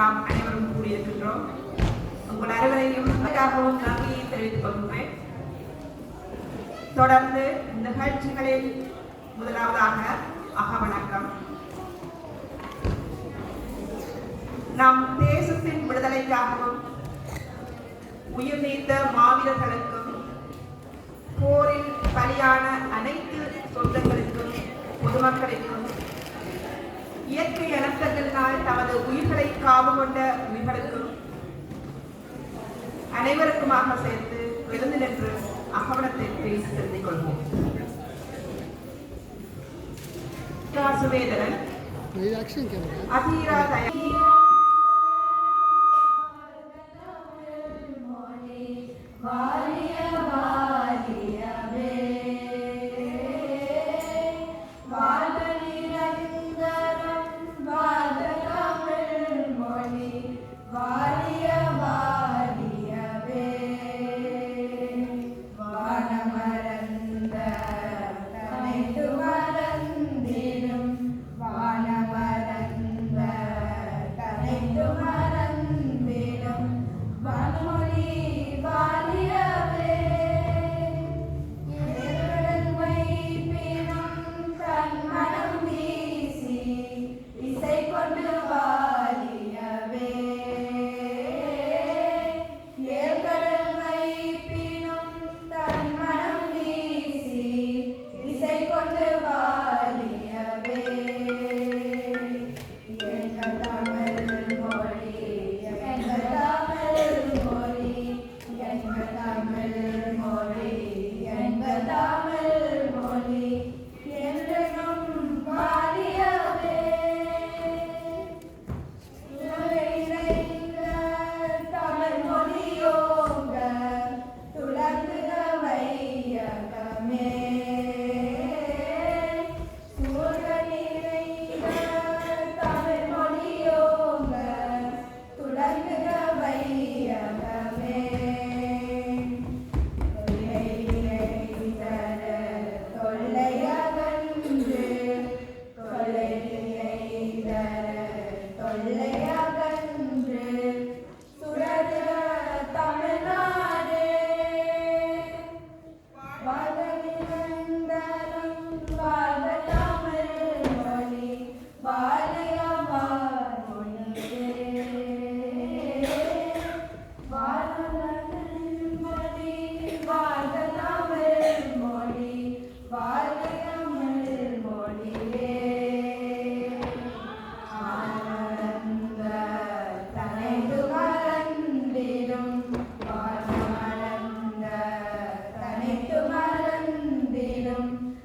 நாம் அனைவரும் கூடியிருக்கின்றோம். உங்கள் அனைவரையும் அதற்காகவும் நன்றியை தெரிவித்துக் கொள்கிறேன். தொடர்ந்து நிகழ்ச்சிகளில் முதலாவதாக அகவணக்கம் நம் தேசத்தின் விடுதலைக்காகவும் உயிர் நீத்த மாவீரர்களுக்கும் போரில் பலியான அனைத்து சொந்தங்களுக்கும் பொதுமக்களுக்கும் இயற்கை அனர்த்தங்களினால் தமது உயிர்களை காவு கொண்ட உயிர்களுக்கும் அனைவருக்குமாக சேர்த்து எழுந்து நின்று அகவனத்தை பேசி தெரிந்து கொள்வோம். சுவேதரன்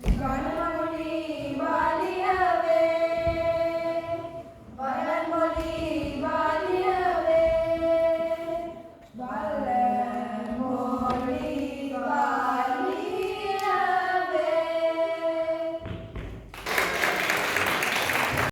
Гарно.